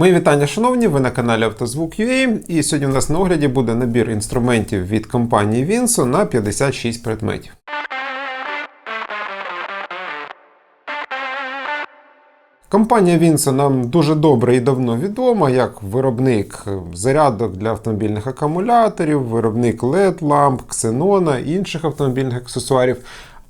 Мої вітання, шановні, ви на каналі Автозвук.ua і сьогодні у нас на огляді буде набір інструментів від компанії Vinso на 56 предметів. Компанія Vinso нам дуже добре і давно відома як виробник зарядок для автомобільних акумуляторів, виробник LED-ламп, ксенона, і інших автомобільних аксесуарів.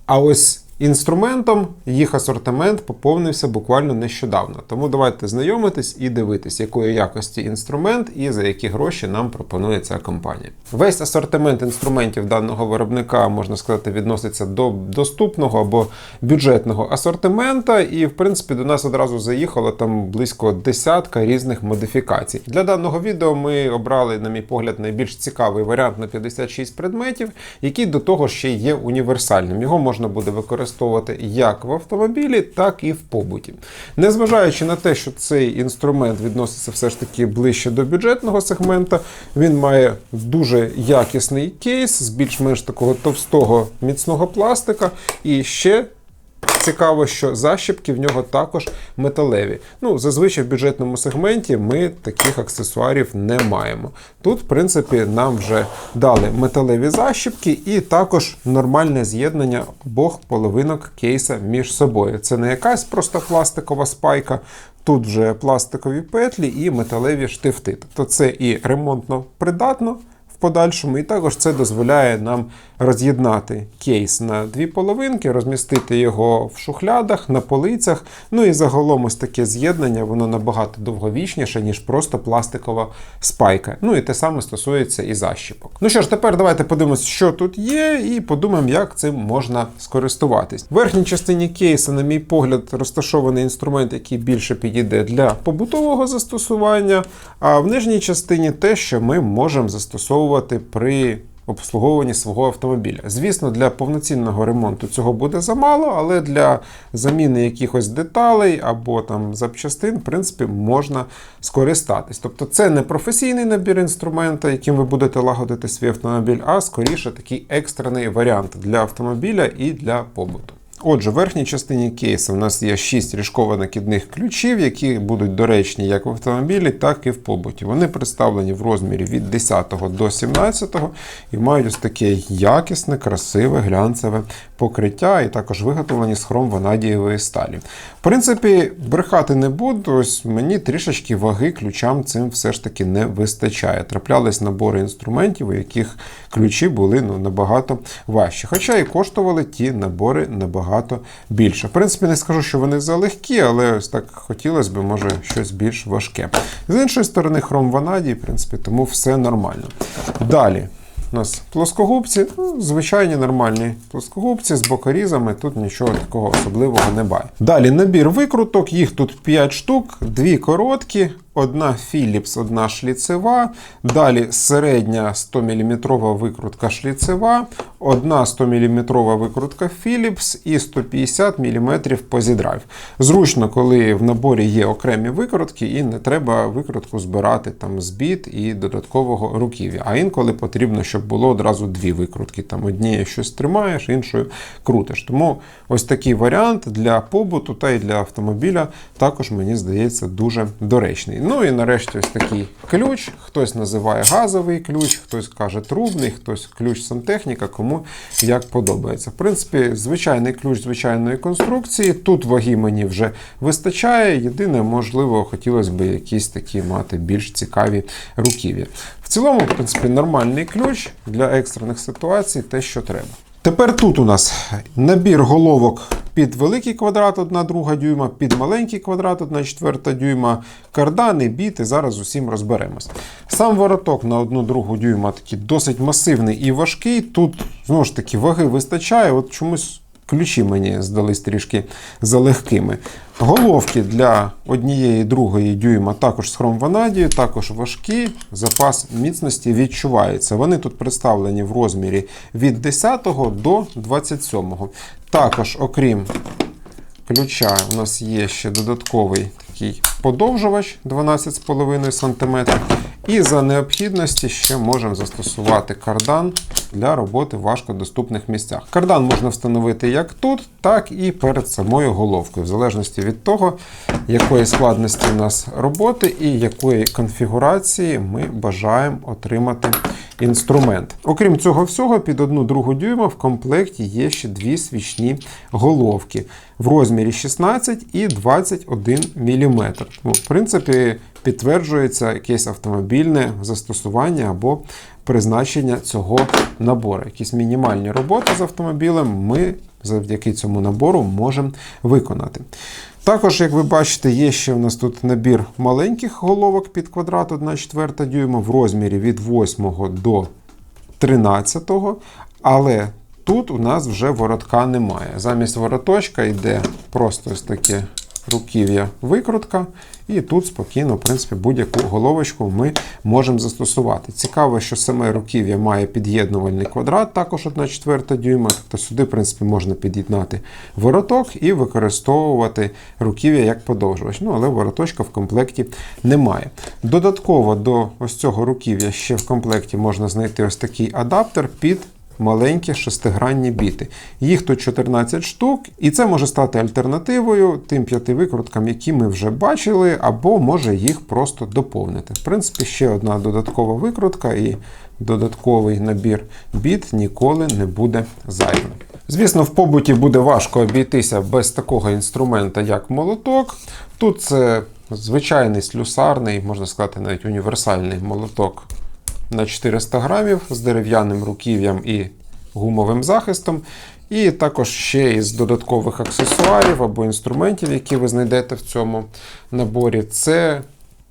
А ось інструментом їх асортимент поповнився буквально нещодавно. Тому давайте знайомитись і дивитись, якої якості інструмент і за які гроші нам пропонує ця компанія. Весь асортимент інструментів даного виробника, можна сказати, відноситься до доступного або бюджетного асортимента, і в принципі до нас одразу заїхало там близько десятка різних модифікацій. Для даного відео ми обрали, на мій погляд, найбільш цікавий варіант на 56 предметів, який до того ще є універсальним. Його можна буде використовувати як в автомобілі, так і в побуті. Незважаючи на те, що цей інструмент відноситься все ж таки ближче до бюджетного сегмента, він має дуже якісний кейс з більш-менш такого товстого міцного пластика і ще. Цікаво, що защіпки в нього також металеві. Ну, зазвичай в бюджетному сегменті ми таких аксесуарів не маємо. Тут, в принципі, нам вже дали металеві защіпки і також нормальне з'єднання обох половинок кейса між собою. Це не якась просто пластикова спайка. Тут вже пластикові петлі і металеві штифти. Тобто це і ремонтно придатно в подальшому, і також це дозволяє нам роз'єднати кейс на дві половинки, розмістити його в шухлядах, на полицях. Ну і загалом ось таке з'єднання, воно набагато довговічніше, ніж просто пластикова спайка. Ну і те саме стосується і защіпок. Ну що ж, тепер давайте подивимось, що тут є, і подумаємо, як цим можна скористуватись. В верхній частині кейса, на мій погляд, розташований інструмент, який більше підійде для побутового застосування, а в нижній частині те, що ми можемо застосовувати при обслуговуванні свого автомобіля. Звісно, для повноцінного ремонту цього буде замало, але для заміни якихось деталей або там запчастин, в принципі, можна скористатись. Тобто це не професійний набір інструмента, яким ви будете лагодити свій автомобіль, а скоріше такий екстрений варіант для автомобіля і для побуту. Отже, в верхній частині кейсу у нас є 6 ріжково-накидних ключів, які будуть доречні як в автомобілі, так і в побуті. Вони представлені в розмірі від 10 до 17 і мають ось таке якісне, красиве, глянцеве покриття, і також виготовлені з хром-ванадієвої сталі. В принципі, брехати не буду, ось мені трішечки ваги ключам цим все ж таки не вистачає. Траплялись набори інструментів, у яких ключі були ну, набагато важчі. Хоча і коштували ті набори набагато більше. В принципі, не скажу, що вони залегкі, але ось так хотілося б, може, щось більш важке. З іншої сторони, хром ванадій, в принципі, тому все нормально. Далі. У нас плоскогубці, ну, звичайні нормальні плоскогубці з бокорізами, тут нічого такого особливого немає. Далі набір викруток, їх тут 5 штук, дві короткі, одна Philips, одна шліцева. Далі середня 100 мм викрутка шліцева, одна 100 мм викрутка Philips і 150 мм Posidrive. Зручно, коли в наборі є окремі викрутки, і не треба викрутку збирати там з біт і додаткового руків'я. А інколи потрібно, щоб було одразу дві викрутки. Там однією щось тримаєш, іншою крутиш. Тому ось такий варіант для побуту та й для автомобіля також, мені здається, дуже доречний. Ну і нарешті ось такий ключ. Хтось називає газовий ключ, хтось каже трубний, хтось ключ сантехніка, кому як подобається. В принципі, звичайний ключ звичайної конструкції. Тут ваги мені вже вистачає. Єдине, можливо, хотілося б якісь такі мати більш цікаві руків'я. В цілому, в принципі, нормальний ключ для екстрених ситуацій, те, що треба. Тепер тут у нас набір головок під великий квадрат 1 друга дюйма, під маленький квадрат 1 четверта дюйма, кардани, біти. Зараз усім розберемось. Сам вороток на 1 другу дюйма такий досить масивний і важкий. Тут, знову ж таки, ваги вистачає. От чомусь ключі мені здались трішки залегкими. Головки для однієї другої дюйма також з хромванадію, також важкі, запас міцності відчувається. Вони тут представлені в розмірі від 10 до 27. Також, окрім ключа, у нас є ще додатковий такий подовжувач 12,5 см. І за необхідності ще можемо застосувати кардан для роботи в важкодоступних місцях. Кардан можна встановити як тут, так і перед самою головкою, в залежності від того, якої складності у нас роботи і якої конфігурації ми бажаємо отримати інструмент. Окрім цього всього, під одну другу дюйма в комплекті є ще дві свічні головки в розмірі 16 і 21 мм. Ну, в принципі, підтверджується якесь автомобільне застосування або призначення цього набору. Якісь мінімальні роботи з автомобілем ми завдяки цьому набору можемо виконати. Також, як ви бачите, є ще у нас тут набір маленьких головок під квадрат 1,4 дюйма в розмірі від 8 до 13, але тут у нас вже воротка немає. Замість вороточка йде просто ось таке руків'я викрутка, і тут спокійно, в принципі, будь-яку головочку ми можемо застосувати. Цікаво, що саме руків'я має під'єднувальний квадрат, також 1,4 дюйма, тобто сюди, в принципі, можна під'єднати вороток і використовувати руків'я як подовжувач. Ну, але вороточка в комплекті немає. Додатково до ось цього руків'я ще в комплекті можна знайти ось такий адаптер під маленькі шестигранні біти. Їх тут 14 штук, і це може стати альтернативою тим п'яти викруткам, які ми вже бачили, або може їх просто доповнити. В принципі, ще одна додаткова викрутка і додатковий набір біт ніколи не буде зайвим. Звісно, в побуті буде важко обійтися без такого інструмента, як молоток. Тут це звичайний слюсарний, можна сказати, навіть універсальний молоток на 400 грамів з дерев'яним руків'ям і гумовим захистом. І також ще із додаткових аксесуарів або інструментів, які ви знайдете в цьому наборі. Це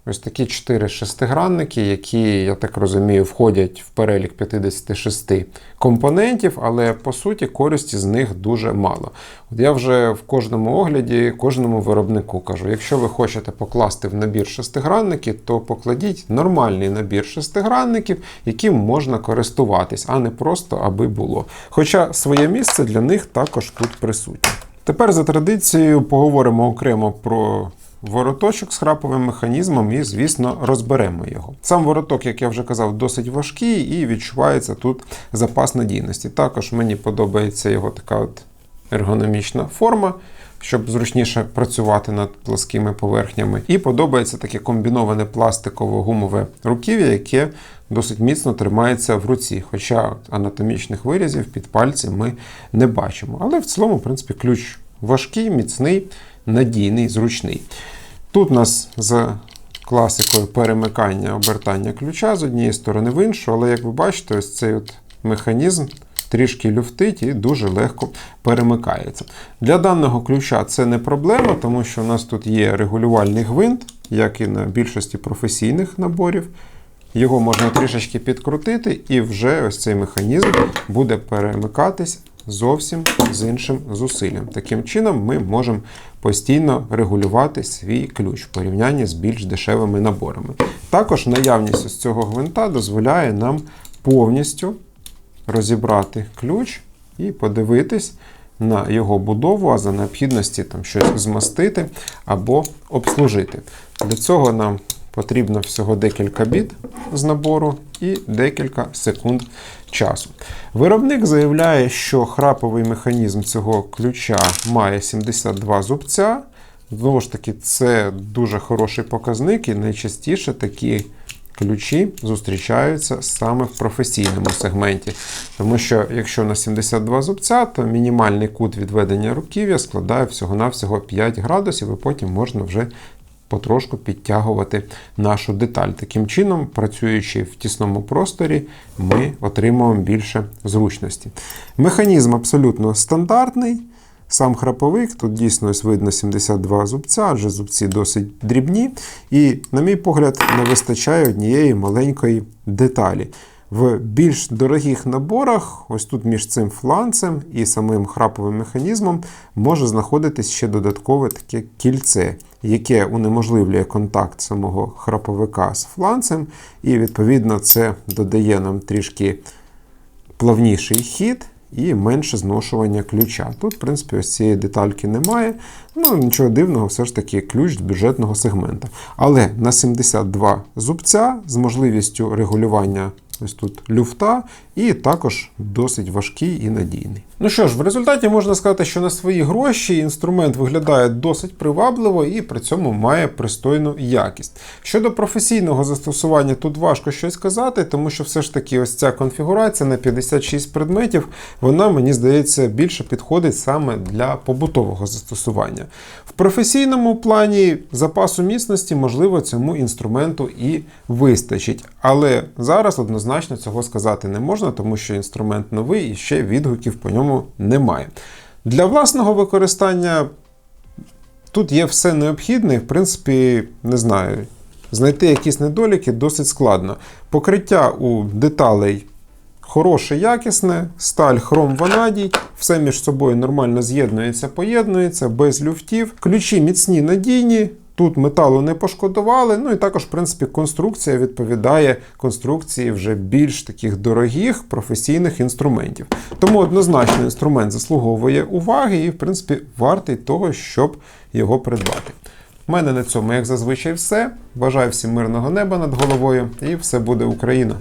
ось такі 4 шестигранники, які, я так розумію, входять в перелік 56 компонентів, але по суті користі з них дуже мало. От я вже в кожному огляді, кожному виробнику кажу: якщо ви хочете покласти в набір шестигранники, то покладіть нормальний набір шестигранників, яким можна користуватись, а не просто аби було. Хоча своє місце для них також тут присутнє. Тепер за традицією поговоримо окремо про вороточок з храповим механізмом і, звісно, розберемо його. Сам вороток, як я вже казав, досить важкий і відчувається тут запас надійності. Також мені подобається його така от ергономічна форма. Щоб зручніше працювати над плоскими поверхнями. І подобається таке комбіноване пластиково-гумове руків'я, яке досить міцно тримається в руці. Хоча анатомічних вирізів під пальці ми не бачимо. Але в цілому, в принципі, ключ важкий, міцний, надійний, зручний. Тут у нас з класикою перемикання обертання ключа з однієї сторони в іншу, але як ви бачите, ось цей от механізм трішки люфтить і дуже легко перемикається. Для даного ключа це не проблема, тому що у нас тут є регулювальний гвинт, як і на більшості професійних наборів. Його можна трішечки підкрутити, і вже ось цей механізм буде перемикатись зовсім з іншим зусиллям. Таким чином, ми можемо постійно регулювати свій ключ в порівнянні з більш дешевими наборами. Також наявність ось цього гвинта дозволяє нам повністю розібрати ключ і подивитись на його будову, а за необхідності там щось змастити або обслужити. Для цього нам потрібно всього декілька біт з набору і декілька секунд часу. Виробник заявляє, що храповий механізм цього ключа має 72 зубця. Знову ж таки, це дуже хороший показник, і найчастіше такі ключі зустрічаються саме в професійному сегменті. Тому що, якщо на 72 зубця, то мінімальний кут відведення руків'я складає всього-навсього 5 градусів, і потім можна вже потрошку підтягувати нашу деталь. Таким чином, працюючи в тісному просторі, ми отримуємо більше зручності. Механізм абсолютно стандартний. Сам храповик, тут дійсно ось видно 72 зубця, адже зубці досить дрібні. І, на мій погляд, не вистачає однієї маленької деталі. В більш дорогих наборах, ось тут між цим фланцем і самим храповим механізмом, може знаходитись ще додаткове таке кільце, яке унеможливлює контакт самого храповика з фланцем, і, відповідно, це додає нам трішки плавніший хід і менше зношування ключа. Тут, в принципі, ось цієї детальки немає. Ну, нічого дивного, все ж таки ключ з бюджетного сегмента. Але на 72 зубця з можливістю регулювання ось тут люфта, і також досить важкий і надійний. Ну що ж, в результаті можна сказати, що на свої гроші інструмент виглядає досить привабливо і при цьому має пристойну якість. Щодо професійного застосування, тут важко щось сказати, тому що все ж таки ось ця конфігурація на 56 предметів, вона, мені здається, більше підходить саме для побутового застосування. В професійному плані запасу міцності, можливо, цьому інструменту і вистачить. Але зараз однозначно цього сказати не можна, тому що інструмент новий і ще відгуків по ньому немає. Для власного використання тут є все необхідне, в принципі, не знаю. Знайти якісь недоліки досить складно. Покриття у деталей хороше, якісне, сталь хром ванадій, все між собою нормально з'єднується, поєднується, без люфтів. Ключі міцні, надійні. Тут металу не пошкодували. Ну і також, в принципі, конструкція відповідає конструкції вже більш таких дорогих професійних інструментів. Тому однозначно інструмент заслуговує уваги і, в принципі, вартий того, щоб його придбати. У мене на цьому, як зазвичай, все. Бажаю всім мирного неба над головою, і все буде Україна!